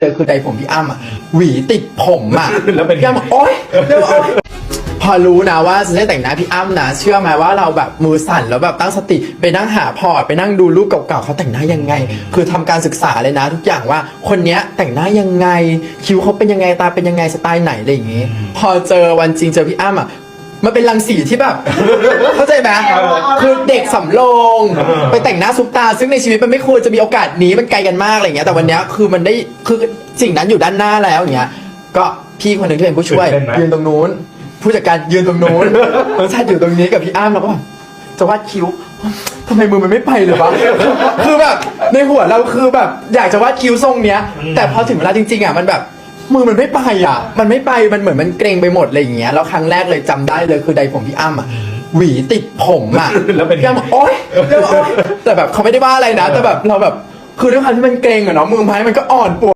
เจอคือใดผมพี่อ้ำอะหวีติดผมอะแล้วเป็นพี่อ้ำบอกโอ๊ยเดี๋ยวโอ๊ยพอรู้นะว่าจะได้แต่งหน้าพี่อ้ำนะเชื่อไหมว่าเราแบบมือสั่นแล้วแบบตั้งสติไปนั่งหาพอร์ตไปนั่งดูรูปเก่าๆเขาแต่งหน้ายังไง คือทำการศึกษาเลยนะ ทุกอย่างว่าคนเนี้ยแต่งหน้ายังไง คิ้วเขาเป็นยังไงตาเป็นยังไงสไตล์ไหนอะไรอย่างงี้ พอเจอวันจริงเจอพี่อ้ำอะ มันเป็นรังสีที่แบบ เข้าใจไหมคือเด็กสำโรงไปแต่งหน้าซุปตา ซึ่งในชีวิตมันไม่ควรจะมีโอกาสนี้มันไกลกันมากอะไรอย่างเงี้ยแต่วันเนี้ยคือมันได้คือสิ่งนั้นอยู่ด้านหน้าแล้วอย่างเงี้ย ก็พี่คนหนึ่งที่เป็นผู้ช่วยเต้นไหม ยืนตรงนู้น ผู้จัดการยืนตรงนู้นชาติอยู่ตรงนี้กับพี่อ้ามแล้วก็แบบจะวาดคิ้วทำไมมือมันไม่ไปเลยวะ คือแบบในหัวเราคือแบบอยากจะวาดคิ้วทรงเนี้ย แต่พอถึงเวลาจริงๆอะมันแบบ มือมันไม่ไปอะ มันไม่ไป มันเหมือนมันเกรงไปหมดอะไรอย่างเงี้ย แล้วครั้งแรกเลยจำได้เลยคือใดผมพี่อ้ำอะ หวีติดผมอะแล้วเป็นพี่อ้ำบอกโอ๊ยเดี๋ยวโอ๊ยแต่แบบเขาไม่ได้ว่าอะไรนะ แต่แบบเราแบบ คือด้วยความที่มันเกรงอะเนาะ มือไม้มันก็อ่อนปวด